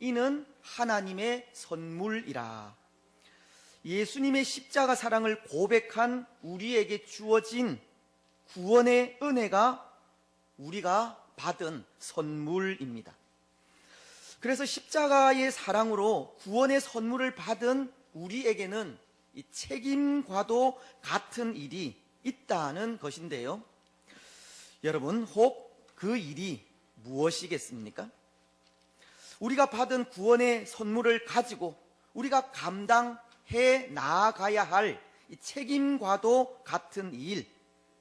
이는 하나님의 선물이라. 예수님의 십자가 사랑을 고백한 우리에게 주어진 구원의 은혜가 우리가 받은 선물입니다. 그래서 십자가의 사랑으로 구원의 선물을 받은 우리에게는 이 책임과도 같은 일이 있다는 것인데요. 여러분, 혹 그 일이 무엇이겠습니까? 우리가 받은 구원의 선물을 가지고 우리가 감당해 나아가야 할 책임과도 같은 일,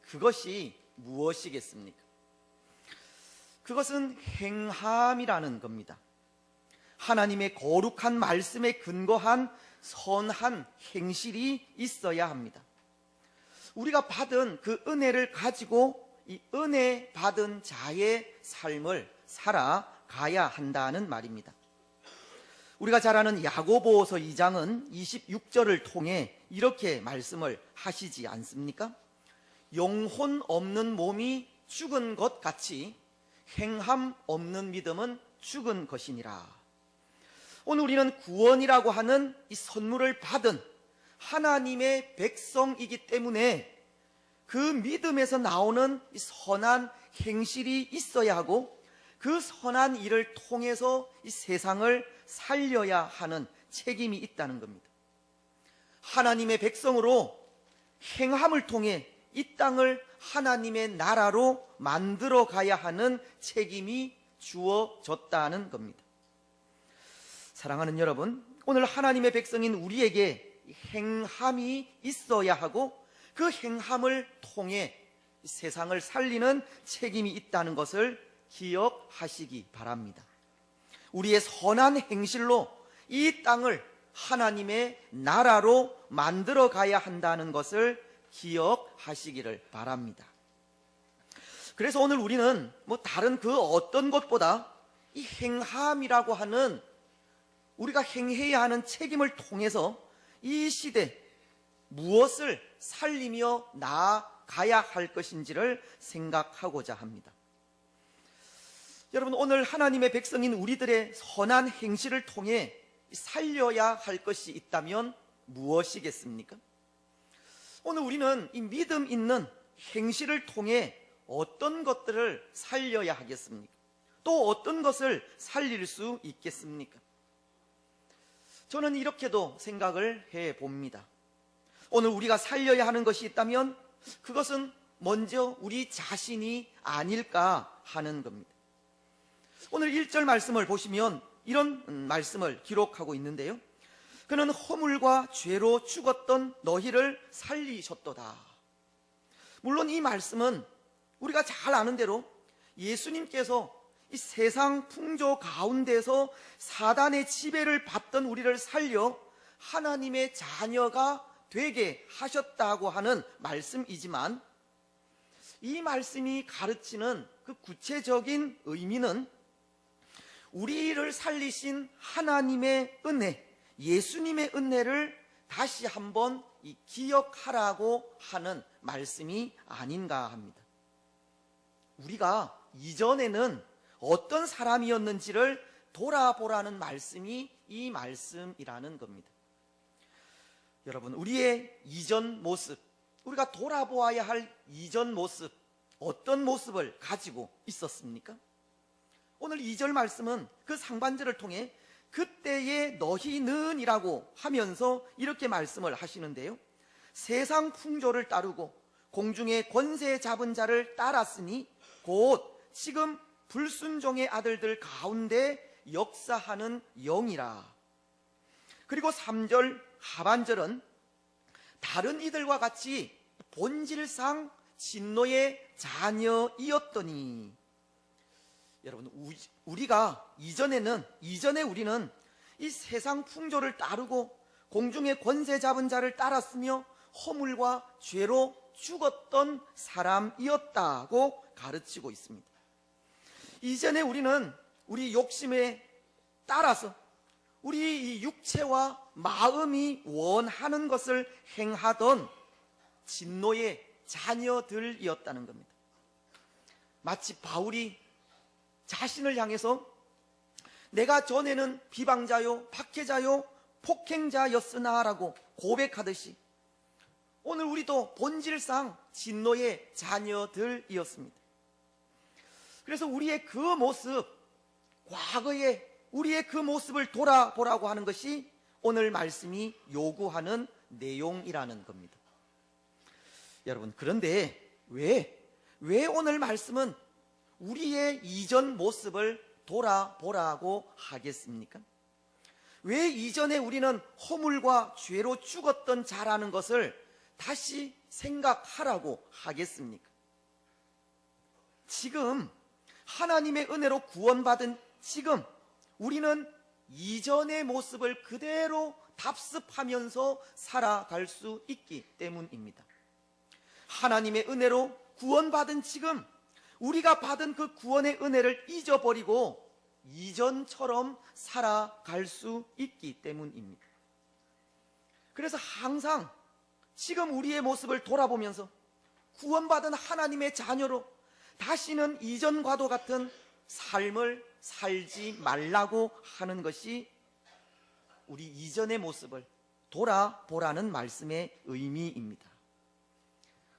그것이 무엇이겠습니까? 그것은 행함이라는 겁니다. 하나님의 거룩한 말씀에 근거한 선한 행실이 있어야 합니다. 우리가 받은 그 은혜를 가지고 이 은혜 받은 자의 삶을 살아 가야 한다는 말입니다. 우리가 잘 아는 야고보서 2장은 26절을 통해 이렇게 말씀을 하시지 않습니까? 영혼 없는 몸이 죽은 것 같이 행함 없는 믿음은 죽은 것이니라. 오늘 우리는 구원이라고 하는 이 선물을 받은 하나님의 백성이기 때문에 그 믿음에서 나오는 이 선한 행실이 있어야 하고 그 선한 일을 통해서 이 세상을 살려야 하는 책임이 있다는 겁니다. 하나님의 백성으로 행함을 통해 이 땅을 하나님의 나라로 만들어 가야 하는 책임이 주어졌다는 겁니다. 사랑하는 여러분, 오늘 하나님의 백성인 우리에게 행함이 있어야 하고 그 행함을 통해 세상을 살리는 책임이 있다는 것을 기억하시기 바랍니다. 우리의 선한 행실로 이 땅을 하나님의 나라로 만들어 가야 한다는 것을 기억하시기를 바랍니다. 그래서 오늘 우리는 뭐 다른 그 어떤 것보다 이 행함이라고 하는 우리가 행해야 하는 책임을 통해서 이 시대 무엇을 살리며 나아가야 할 것인지를 생각하고자 합니다. 여러분, 오늘 하나님의 백성인 우리들의 선한 행실을 통해 살려야 할 것이 있다면 무엇이겠습니까? 오늘 우리는 이 믿음 있는 행실을 통해 어떤 것들을 살려야 하겠습니까? 또 어떤 것을 살릴 수 있겠습니까? 저는 이렇게도 생각을 해 봅니다. 오늘 우리가 살려야 하는 것이 있다면 그것은 먼저 우리 자신이 아닐까 하는 겁니다. 오늘 1절 말씀을 보시면 이런 말씀을 기록하고 있는데요. 그는 허물과 죄로 죽었던 너희를 살리셨도다. 물론 이 말씀은 우리가 잘 아는 대로 예수님께서 이 세상 풍조 가운데서 사단의 지배를 받던 우리를 살려 하나님의 자녀가 되게 하셨다고 하는 말씀이지만 이 말씀이 가르치는 그 구체적인 의미는 우리를 살리신 하나님의 은혜, 예수님의 은혜를 다시 한번 기억하라고 하는 말씀이 아닌가 합니다. 우리가 이전에는 어떤 사람이었는지를 돌아보라는 말씀이 이 말씀이라는 겁니다. 여러분, 우리의 이전 모습, 우리가 돌아보아야 할 이전 모습, 어떤 모습을 가지고 있었습니까? 오늘 2절 말씀은 그 상반절을 통해 그때의 너희는이라고 하면서 이렇게 말씀을 하시는데요. 세상 풍조를 따르고 공중의 권세 잡은 자를 따랐으니 곧 지금 불순종의 아들들 가운데 역사하는 영이라. 그리고 3절 하반절은 다른 이들과 같이 본질상 진노의 자녀이었더니 여러분 우리가 이전에는 이전에 우리는 이 세상 풍조를 따르고 공중의 권세 잡은 자를 따랐으며 허물과 죄로 죽었던 사람이었다고 가르치고 있습니다. 이전에 우리는 우리 욕심에 따라서 우리 이 육체와 마음이 원하는 것을 행하던 진노의 자녀들이었다는 겁니다. 마치 바울이 자신을 향해서 내가 전에는 비방자요, 박해자요, 폭행자였으나라고 고백하듯이 오늘 우리도 본질상 진노의 자녀들이었습니다. 그래서 우리의 그 모습, 과거의 우리의 그 모습을 돌아보라고 하는 것이 오늘 말씀이 요구하는 내용이라는 겁니다. 여러분, 그런데 왜, 왜 오늘 말씀은 우리의 이전 모습을 돌아보라고 하겠습니까? 왜 이전에 우리는 허물과 죄로 죽었던 자라는 것을 다시 생각하라고 하겠습니까? 지금 하나님의 은혜로 구원받은 지금 우리는 이전의 모습을 그대로 답습하면서 살아갈 수 있기 때문입니다. 하나님의 은혜로 구원받은 지금 우리가 받은 그 구원의 은혜를 잊어버리고 이전처럼 살아갈 수 있기 때문입니다. 그래서 항상 지금 우리의 모습을 돌아보면서 구원받은 하나님의 자녀로 다시는 이전과도 같은 삶을 살지 말라고 하는 것이 우리 이전의 모습을 돌아보라는 말씀의 의미입니다.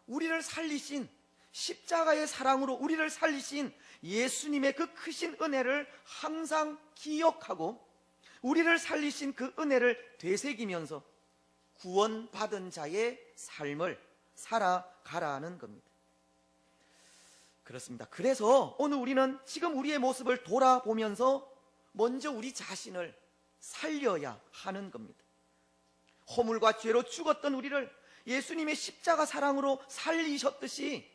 우리를 살리신 십자가의 사랑으로 우리를 살리신 예수님의 그 크신 은혜를 항상 기억하고 우리를 살리신 그 은혜를 되새기면서 구원받은 자의 삶을 살아가라는 겁니다. 그렇습니다. 그래서 오늘 우리는 지금 우리의 모습을 돌아보면서 먼저 우리 자신을 살려야 하는 겁니다. 허물과 죄로 죽었던 우리를 예수님의 십자가 사랑으로 살리셨듯이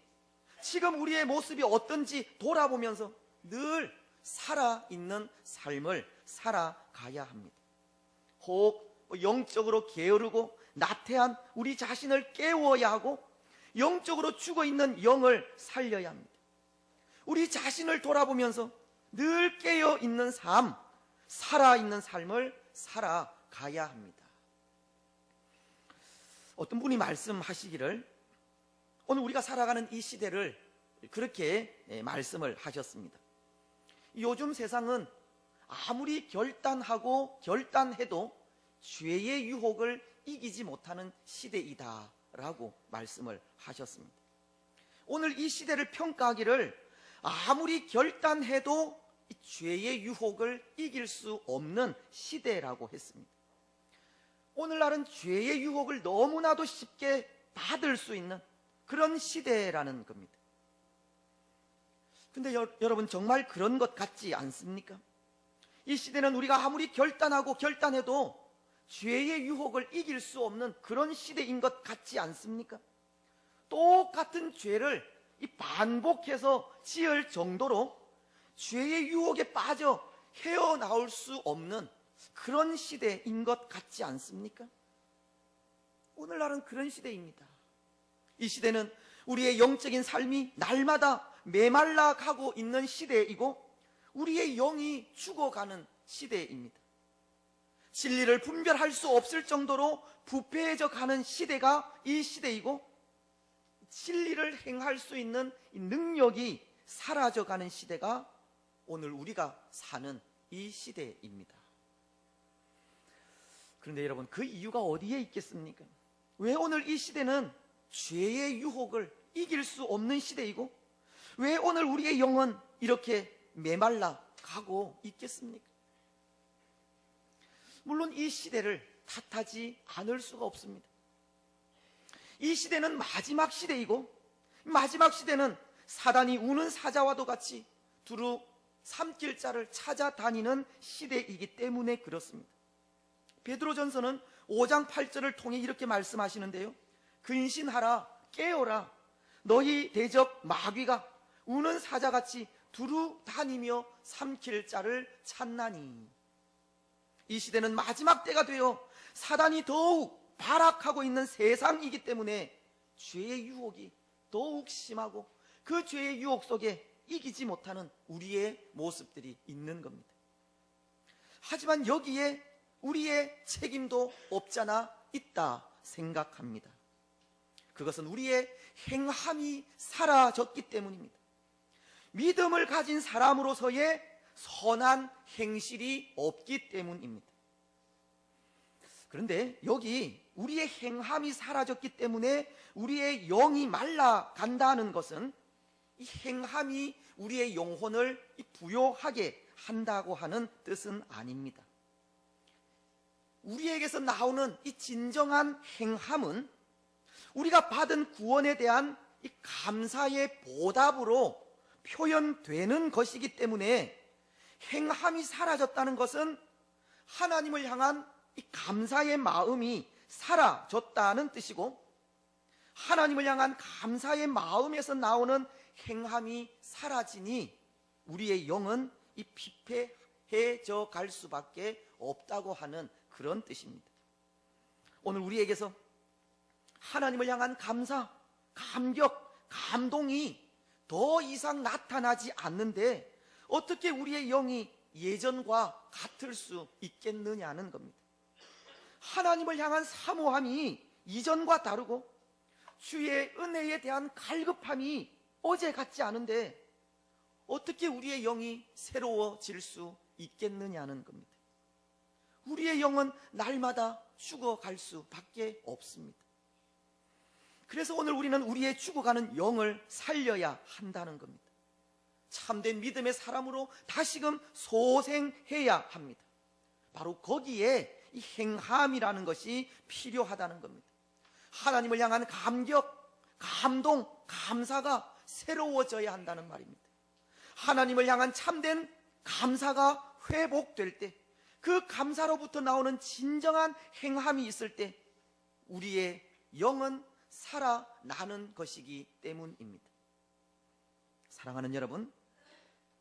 지금 우리의 모습이 어떤지 돌아보면서 늘 살아있는 삶을 살아가야 합니다. 혹 영적으로 게으르고 나태한 우리 자신을 깨워야 하고 영적으로 죽어 있는 영을 살려야 합니다. 우리 자신을 돌아보면서 늘 깨어 있는 삶, 살아있는 삶을 살아가야 합니다. 어떤 분이 말씀하시기를 오늘 우리가 살아가는 이 시대를 그렇게 예, 말씀을 하셨습니다. 요즘 세상은 아무리 결단하고 결단해도 죄의 유혹을 이기지 못하는 시대이다라고 말씀을 하셨습니다. 오늘 이 시대를 평가하기를 아무리 결단해도 죄의 유혹을 이길 수 없는 시대라고 했습니다. 오늘날은 죄의 유혹을 너무나도 쉽게 받을 수 있는 그런 시대라는 겁니다. 근데 여, 여러분 정말 그런 것 같지 않습니까? 이 시대는 우리가 아무리 결단하고 결단해도 죄의 유혹을 이길 수 없는 그런 시대인 것 같지 않습니까? 똑같은 죄를 이 반복해서 지을 정도로 죄의 유혹에 빠져 헤어나올 수 없는 그런 시대인 것 같지 않습니까? 오늘날은 그런 시대입니다. 이 시대는 우리의 영적인 삶이 날마다 메말라 가고 있는 시대이고 우리의 영이 죽어가는 시대입니다. 진리를 분별할 수 없을 정도로 부패해져 가는 시대가 이 시대이고 진리를 행할 수 있는 능력이 사라져 가는 시대가 오늘 우리가 사는 이 시대입니다. 그런데 여러분, 그 이유가 어디에 있겠습니까? 왜 오늘 이 시대는 죄의 유혹을 이길 수 없는 시대이고, 왜 오늘 우리의 영은 이렇게 메말라 가고 있겠습니까? 물론 이 시대를 탓하지 않을 수가 없습니다. 이 시대는 마지막 시대이고 마지막 시대는 사단이 우는 사자와도 같이 두루 삼킬 자를 찾아다니는 시대이기 때문에 그렇습니다. 베드로전서는 5장 8절을 통해 이렇게 말씀하시는데요. 근신하라 깨어라 너희 대적 마귀가 우는 사자같이 두루 다니며 삼킬 자를 찾나니 이 시대는 마지막 때가 되어 사단이 더욱 발악하고 있는 세상이기 때문에 죄의 유혹이 더욱 심하고 그 죄의 유혹 속에 이기지 못하는 우리의 모습들이 있는 겁니다. 하지만 여기에 우리의 책임도 없잖아 있다 생각합니다. 그것은 우리의 행함이 사라졌기 때문입니다. 믿음을 가진 사람으로서의 선한 행실이 없기 때문입니다. 그런데 여기 우리의 행함이 사라졌기 때문에 우리의 영이 말라간다는 것은 이 행함이 우리의 영혼을 부요하게 한다고 하는 뜻은 아닙니다. 우리에게서 나오는 이 진정한 행함은 우리가 받은 구원에 대한 이 감사의 보답으로 표현되는 것이기 때문에 행함이 사라졌다는 것은 하나님을 향한 이 감사의 마음이 사라졌다는 뜻이고 하나님을 향한 감사의 마음에서 나오는 행함이 사라지니 우리의 영은 이 피폐해져 갈 수밖에 없다고 하는 그런 뜻입니다. 오늘 우리에게서 하나님을 향한 감사, 감격, 감동이 더 이상 나타나지 않는데 어떻게 우리의 영이 예전과 같을 수 있겠느냐는 겁니다. 하나님을 향한 사모함이 이전과 다르고 주의 은혜에 대한 갈급함이 어제 같지 않은데 어떻게 우리의 영이 새로워질 수 있겠느냐는 겁니다. 우리의 영은 날마다 죽어갈 수밖에 없습니다. 그래서 오늘 우리는 우리의 죽어가는 영을 살려야 한다는 겁니다. 참된 믿음의 사람으로 다시금 소생해야 합니다. 바로 거기에 이 행함이라는 것이 필요하다는 겁니다. 하나님을 향한 감격, 감동, 감사가 새로워져야 한다는 말입니다. 하나님을 향한 참된 감사가 회복될 때, 그 감사로부터 나오는 진정한 행함이 있을 때, 우리의 영은 살아나는 것이기 때문입니다. 사랑하는 여러분,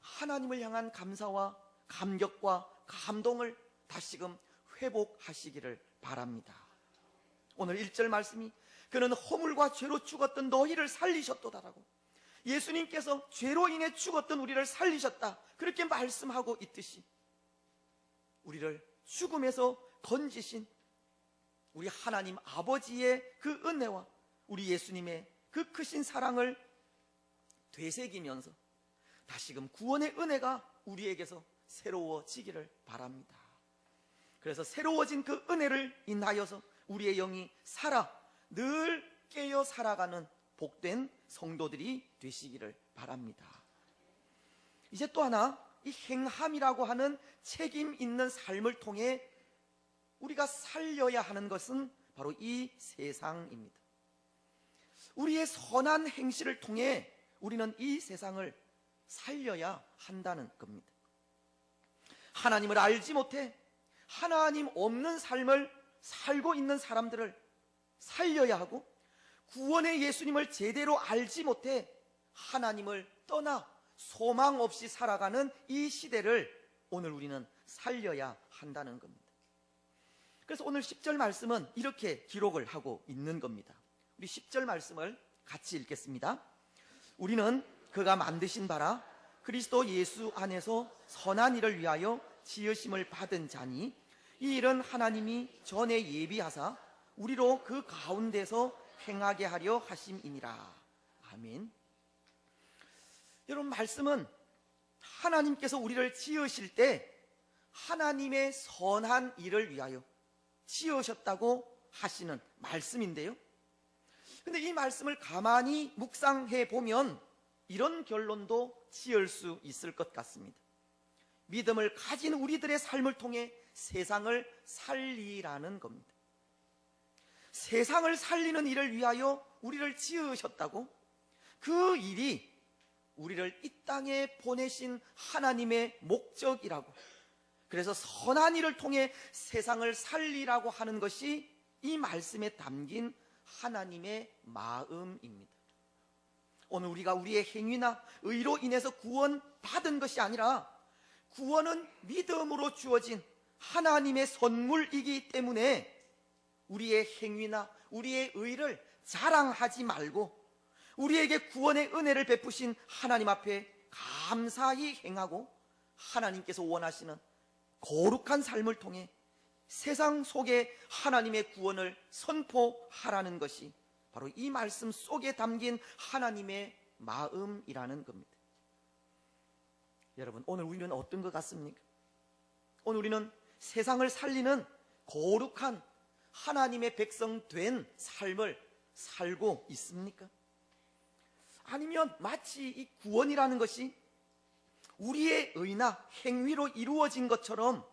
하나님을 향한 감사와 감격과 감동을 다시금 회복하시기를 바랍니다. 오늘 1절 말씀이 그는 허물과 죄로 죽었던 너희를 살리셨도다라고 예수님께서 죄로 인해 죽었던 우리를 살리셨다. 그렇게 말씀하고 있듯이 우리를 죽음에서 건지신 우리 하나님 아버지의 그 은혜와 우리 예수님의 그 크신 사랑을 되새기면서 다시금 구원의 은혜가 우리에게서 새로워지기를 바랍니다. 그래서 새로워진 그 은혜를 인하여서 우리의 영이 살아 늘 깨어 살아가는 복된 성도들이 되시기를 바랍니다. 이제 또 하나 이 행함이라고 하는 책임 있는 삶을 통해 우리가 살려야 하는 것은 바로 이 세상입니다. 우리의 선한 행실을 통해 우리는 이 세상을 살려야 한다는 겁니다. 하나님을 알지 못해 하나님 없는 삶을 살고 있는 사람들을 살려야 하고 구원의 예수님을 제대로 알지 못해 하나님을 떠나 소망 없이 살아가는 이 시대를 오늘 우리는 살려야 한다는 겁니다. 그래서 오늘 10절 말씀은 이렇게 기록을 하고 있는 겁니다. 우리 10절 말씀을 같이 읽겠습니다. 우리는 그가 만드신 바라 그리스도 예수 안에서 선한 일을 위하여 지으심을 받은 자니 이 일은 하나님이 전에 예비하사 우리로 그 가운데서 행하게 하려 하심이니라. 아멘. 여러분 말씀은 하나님께서 우리를 지으실 때 하나님의 선한 일을 위하여 지으셨다고 하시는 말씀인데요. 근데 이 말씀을 가만히 묵상해 보면 이런 결론도 지을 수 있을 것 같습니다. 믿음을 가진 우리들의 삶을 통해 세상을 살리라는 겁니다. 세상을 살리는 일을 위하여 우리를 지으셨다고 그 일이 우리를 이 땅에 보내신 하나님의 목적이라고 그래서 선한 일을 통해 세상을 살리라고 하는 것이 이 말씀에 담긴 하나님의 마음입니다. 오늘 우리가 우리의 행위나 의로 인해서 구원받은 것이 아니라 구원은 믿음으로 주어진 하나님의 선물이기 때문에 우리의 행위나 우리의 의를 자랑하지 말고 우리에게 구원의 은혜를 베푸신 하나님 앞에 감사히 행하고 하나님께서 원하시는 거룩한 삶을 통해 세상 속에 하나님의 구원을 선포하라는 것이 바로 이 말씀 속에 담긴 하나님의 마음이라는 겁니다. 여러분, 오늘 우리는 어떤 것 같습니까? 오늘 우리는 세상을 살리는 거룩한 하나님의 백성 된 삶을 살고 있습니까? 아니면 마치 이 구원이라는 것이 우리의 의나 행위로 이루어진 것처럼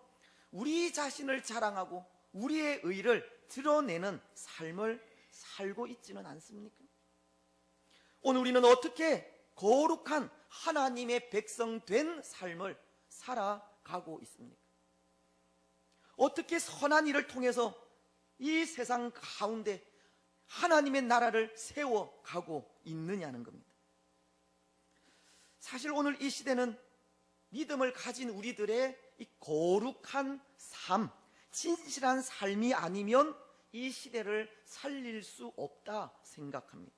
우리 자신을 자랑하고 우리의 의를 드러내는 삶을 살고 있지는 않습니까? 오늘 우리는 어떻게 거룩한 하나님의 백성 된 삶을 살아가고 있습니까? 어떻게 선한 일을 통해서 이 세상 가운데 하나님의 나라를 세워가고 있느냐는 겁니다. 사실 오늘 이 시대는 믿음을 가진 우리들의 이 거룩한 삶, 진실한 삶이 아니면 이 시대를 살릴 수 없다 생각합니다.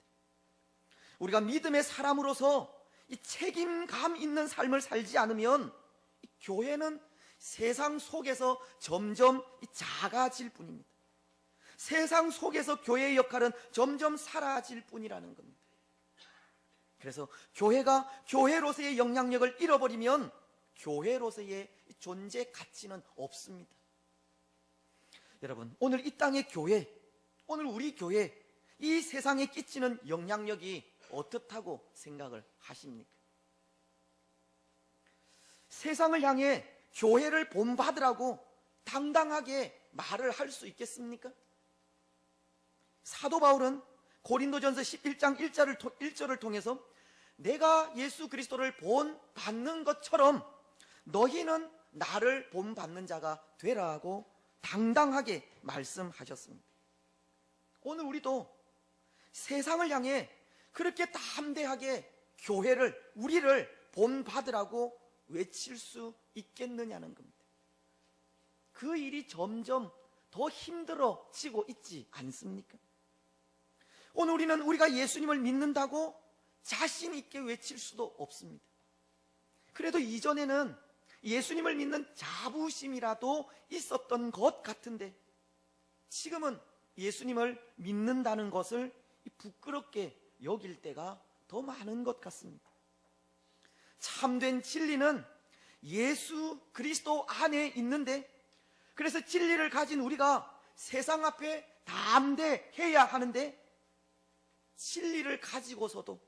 우리가 믿음의 사람으로서 이 책임감 있는 삶을 살지 않으면 이 교회는 세상 속에서 점점 이 작아질 뿐입니다. 세상 속에서 교회의 역할은 점점 사라질 뿐이라는 겁니다. 그래서 교회가 교회로서의 영향력을 잃어버리면 교회로서의 존재 가치는 없습니다. 여러분, 오늘 이 땅의 교회, 오늘 우리 교회, 이 세상에 끼치는 영향력이 어떻다고 생각을 하십니까? 세상을 향해 교회를 본받으라고 당당하게 말을 할 수 있겠습니까? 사도 바울은 고린도전서 11장 1절을, 1절을 통해서 내가 예수 그리스도를 본 받는 것처럼 너희는 나를 본받는 자가 되라고 당당하게 말씀하셨습니다. 오늘 우리도 세상을 향해 그렇게 담대하게 교회를, 우리를 본받으라고 외칠 수 있겠느냐는 겁니다. 그 일이 점점 더 힘들어지고 있지 않습니까? 오늘 우리는 우리가 예수님을 믿는다고 자신 있게 외칠 수도 없습니다. 그래도 이전에는 예수님을 믿는 자부심이라도 있었던 것 같은데 지금은 예수님을 믿는다는 것을 부끄럽게 여길 때가 더 많은 것 같습니다. 참된 진리는 예수 그리스도 안에 있는데 그래서 진리를 가진 우리가 세상 앞에 담대해야 하는데 진리를 가지고서도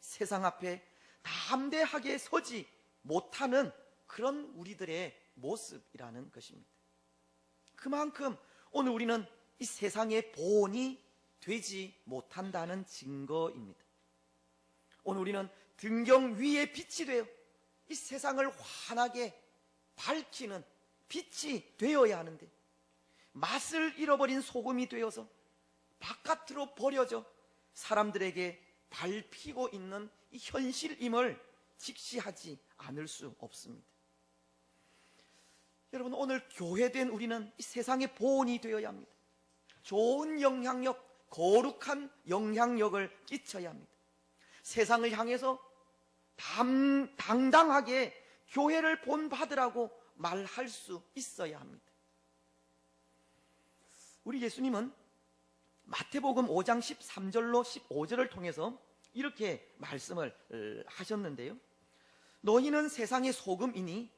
세상 앞에 담대하게 서지 못하는 그런 우리들의 모습이라는 것입니다. 그만큼 오늘 우리는 이 세상의 보온이 되지 못한다는 증거입니다. 오늘 우리는 등경 위에 빛이 되어 이 세상을 환하게 밝히는 빛이 되어야 하는데 맛을 잃어버린 소금이 되어서 바깥으로 버려져 사람들에게 밟히고 있는 이 현실임을 직시하지 않을 수 없습니다. 여러분 오늘 교회된 우리는 이 세상의 보온이 되어야 합니다. 좋은 영향력, 거룩한 영향력을 끼쳐야 합니다. 세상을 향해서 담, 당당하게 교회를 본받으라고 말할 수 있어야 합니다. 우리 예수님은 마태복음 5장 13절로 15절을 통해서 이렇게 말씀을 어, 하셨는데요. 너희는 세상의 소금이니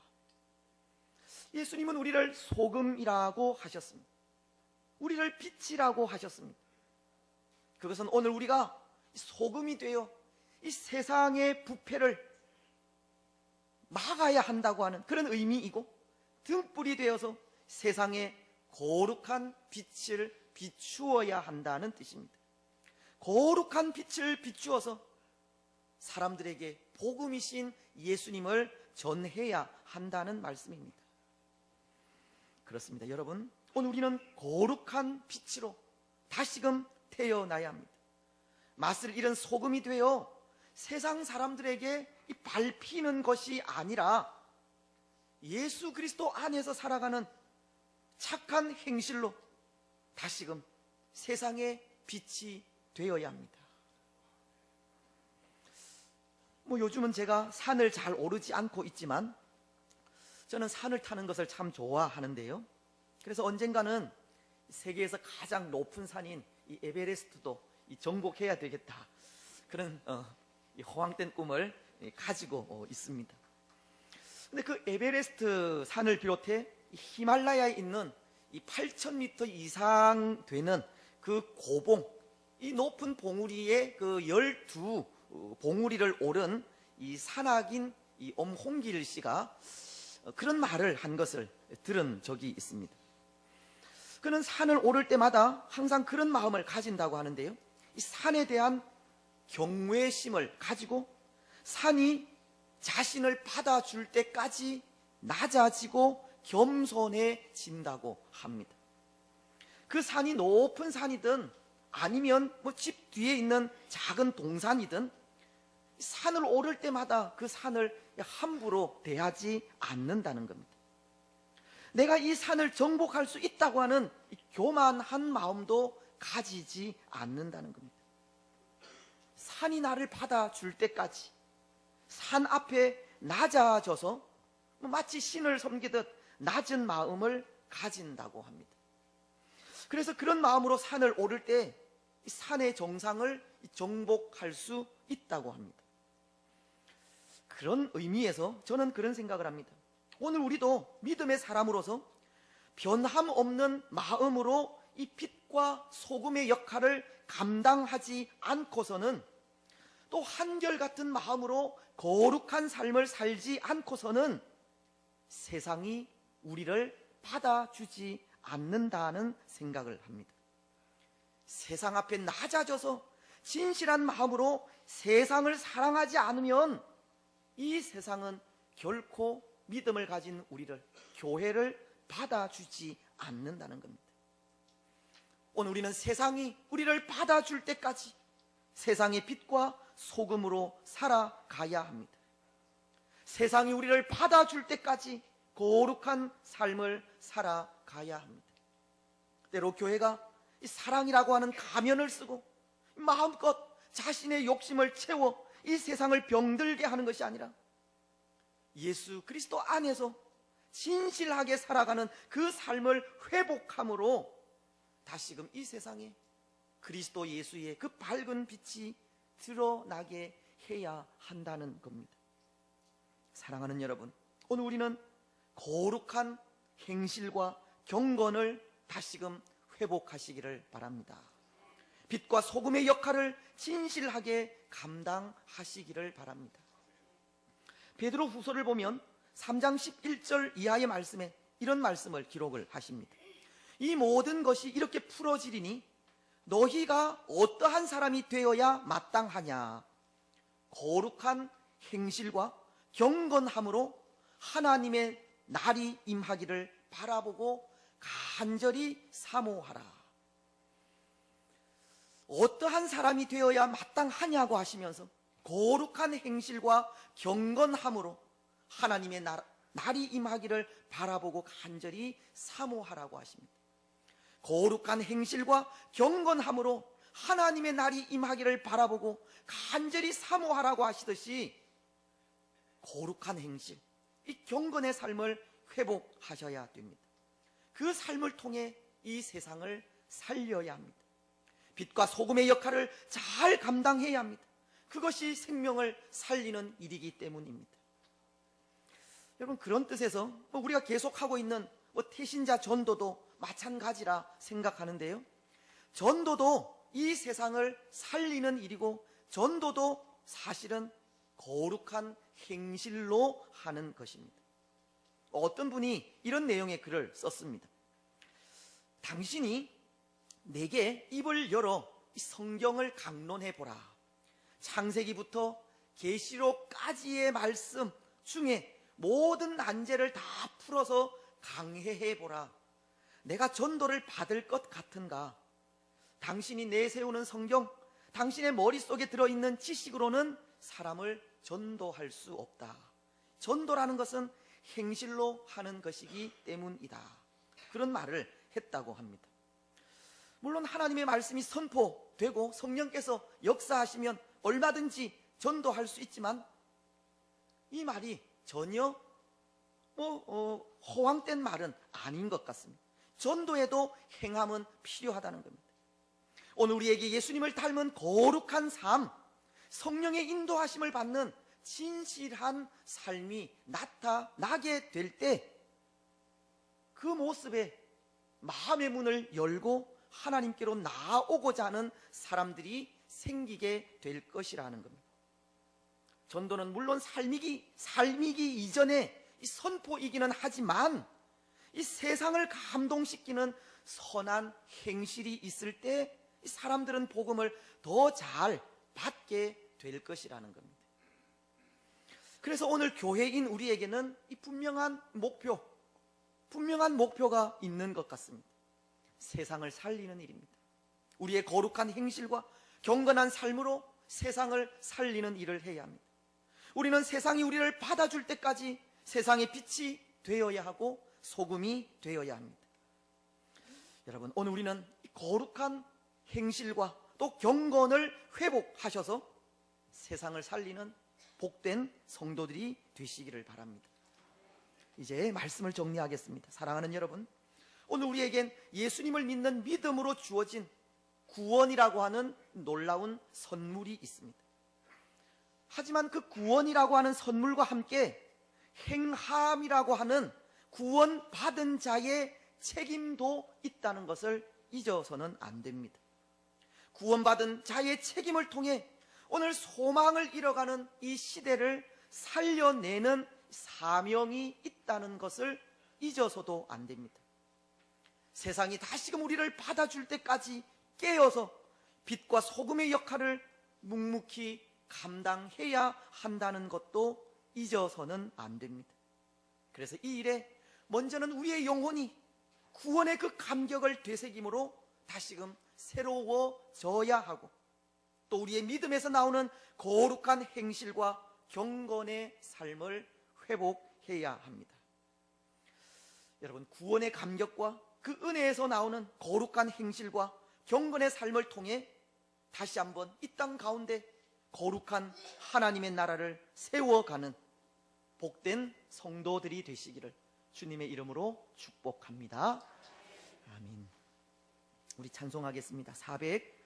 예수님은 우리를 소금이라고 하셨습니다. 우리를 빛이라고 하셨습니다. 그것은 오늘 우리가 소금이 되어 이 세상의 부패를 막아야 한다고 하는 그런 의미이고 등불이 되어서 세상에 거룩한 빛을 비추어야 한다는 뜻입니다. 거룩한 빛을 비추어서 사람들에게 복음이신 예수님을 전해야 한다는 말씀입니다. 그렇습니다. 여러분, 오늘 우리는 거룩한 빛으로 다시금 태어나야 합니다. 맛을 잃은 소금이 되어 세상 사람들에게 밟히는 것이 아니라 예수 그리스도 안에서 살아가는 착한 행실로 다시금 세상의 빛이 되어야 합니다. 뭐 요즘은 제가 산을 잘 오르지 않고 있지만 저는 산을 타는 것을 참 좋아하는데요. 그래서 언젠가는 세계에서 가장 높은 산인 이 에베레스트도 이 정복해야 되겠다. 그런 어, 이 허황된 꿈을 가지고 어, 있습니다. 근데 그 에베레스트 산을 비롯해 이 히말라야에 있는 이 8,000m 이상 되는 그 고봉, 이 높은 봉우리에 그 열두 봉우리를 오른 이 산악인 이 엄홍길 씨가 그런 말을 한 것을 들은 적이 있습니다. 그는 산을 오를 때마다 항상 그런 마음을 가진다고 하는데요. 이 산에 대한 경외심을 가지고 산이 자신을 받아줄 때까지 낮아지고 겸손해진다고 합니다. 그 산이 높은 산이든 아니면 뭐 집 뒤에 있는 작은 동산이든 산을 오를 때마다 그 산을 함부로 대하지 않는다는 겁니다. 내가 이 산을 정복할 수 있다고 하는 교만한 마음도 가지지 않는다는 겁니다. 산이 나를 받아줄 때까지 산 앞에 낮아져서 마치 신을 섬기듯 낮은 마음을 가진다고 합니다. 그래서 그런 마음으로 산을 오를 때 산의 정상을 정복할 수 있다고 합니다. 그런 의미에서 저는 그런 생각을 합니다. 오늘 우리도 믿음의 사람으로서 변함 없는 마음으로 이 빛과 소금의 역할을 감당하지 않고서는 또 한결같은 마음으로 거룩한 삶을 살지 않고서는 세상이 우리를 받아주지 않는다는 생각을 합니다. 세상 앞에 낮아져서 진실한 마음으로 세상을 사랑하지 않으면 이 세상은 결코 믿음을 가진 우리를, 교회를 받아주지 않는다는 겁니다. 오늘 우리는 세상이 우리를 받아줄 때까지 세상의 빛과 소금으로 살아가야 합니다. 세상이 우리를 받아줄 때까지 거룩한 삶을 살아가야 합니다. 때로 교회가 사랑이라고 하는 가면을 쓰고 마음껏 자신의 욕심을 채워 이 세상을 병들게 하는 것이 아니라 예수 그리스도 안에서 진실하게 살아가는 그 삶을 회복함으로 다시금 이 세상에 그리스도 예수의 그 밝은 빛이 드러나게 해야 한다는 겁니다. 사랑하는 여러분, 오늘 우리는 거룩한 행실과 경건을 다시금 회복하시기를 바랍니다. 빛과 소금의 역할을 진실하게 감당하시기를 바랍니다. 베드로 후서를 보면 3장 11절 이하의 말씀에 이런 말씀을 기록을 하십니다. 이 모든 것이 이렇게 풀어지리니 너희가 어떠한 사람이 되어야 마땅하냐? 거룩한 행실과 경건함으로 하나님의 날이 임하기를 바라보고 간절히 사모하라. 어떠한 사람이 되어야 마땅하냐고 하시면서 거룩한 행실과 경건함으로 하나님의 날, 날이 임하기를 바라보고 간절히 사모하라고 하십니다. 거룩한 행실과 경건함으로 하나님의 날이 임하기를 바라보고 간절히 사모하라고 하시듯이 거룩한 행실, 이 경건의 삶을 회복하셔야 됩니다. 그 삶을 통해 이 세상을 살려야 합니다. 빛과 소금의 역할을 잘 감당해야 합니다. 그것이 생명을 살리는 일이기 때문입니다. 여러분 그런 뜻에서 뭐 우리가 계속하고 있는 뭐 태신자 전도도 마찬가지라 생각하는데요. 전도도 이 세상을 살리는 일이고 전도도 사실은 거룩한 행실로 하는 것입니다. 어떤 분이 이런 내용의 글을 썼습니다. 당신이 내게 입을 열어 성경을 강론해 보라. 창세기부터 계시록까지의 말씀 중에 모든 난제를 다 풀어서 강해해 보라. 내가 전도를 받을 것 같은가? 당신이 내세우는 성경, 당신의 머릿속에 들어있는 지식으로는 사람을 전도할 수 없다. 전도라는 것은 행실로 하는 것이기 때문이다. 그런 말을 했다고 합니다. 물론 하나님의 말씀이 선포되고 성령께서 역사하시면 얼마든지 전도할 수 있지만 이 말이 전혀 뭐 어, 허황된 말은 아닌 것 같습니다. 전도에도 행함은 필요하다는 겁니다. 오늘 우리에게 예수님을 닮은 거룩한 삶, 성령의 인도하심을 받는 진실한 삶이 나타나게 될 때 그 모습에 마음의 문을 열고 하나님께로 나아오고자 하는 사람들이 생기게 될 것이라는 겁니다. 전도는 물론 삶이기, 삶이기 이전에 이 선포이기는 하지만 이 세상을 감동시키는 선한 행실이 있을 때이 사람들은 복음을 더 잘 받게 될 것이라는 겁니다. 그래서 오늘 교회인 우리에게는 이 분명한 목표, 분명한 목표가 있는 것 같습니다. 세상을 살리는 일입니다. 우리의 거룩한 행실과 경건한 삶으로 세상을 살리는 일을 해야 합니다. 우리는 세상이 우리를 받아줄 때까지 세상의 빛이 되어야 하고 소금이 되어야 합니다. 여러분, 오늘 우리는 거룩한 행실과 또 경건을 회복하셔서 세상을 살리는 복된 성도들이 되시기를 바랍니다. 이제 말씀을 정리하겠습니다. 사랑하는 여러분, 오늘 우리에겐 예수님을 믿는 믿음으로 주어진 구원이라고 하는 놀라운 선물이 있습니다. 하지만 그 구원이라고 하는 선물과 함께 행함이라고 하는 구원받은 자의 책임도 있다는 것을 잊어서는 안 됩니다. 구원받은 자의 책임을 통해 오늘 소망을 잃어가는 이 시대를 살려내는 사명이 있다는 것을 잊어서도 안 됩니다. 세상이 다시금 우리를 받아줄 때까지 깨어서 빛과 소금의 역할을 묵묵히 감당해야 한다는 것도 잊어서는 안 됩니다. 그래서 이 일에 먼저는 우리의 영혼이 구원의 그 감격을 되새김으로 다시금 새로워져야 하고 또 우리의 믿음에서 나오는 거룩한 행실과 경건의 삶을 회복해야 합니다. 여러분, 구원의 감격과 그 은혜에서 나오는 거룩한 행실과 경건의 삶을 통해 다시 한번 이 땅 가운데 거룩한 하나님의 나라를 세워가는 복된 성도들이 되시기를 주님의 이름으로 축복합니다. 아멘. 우리 찬송하겠습니다. 400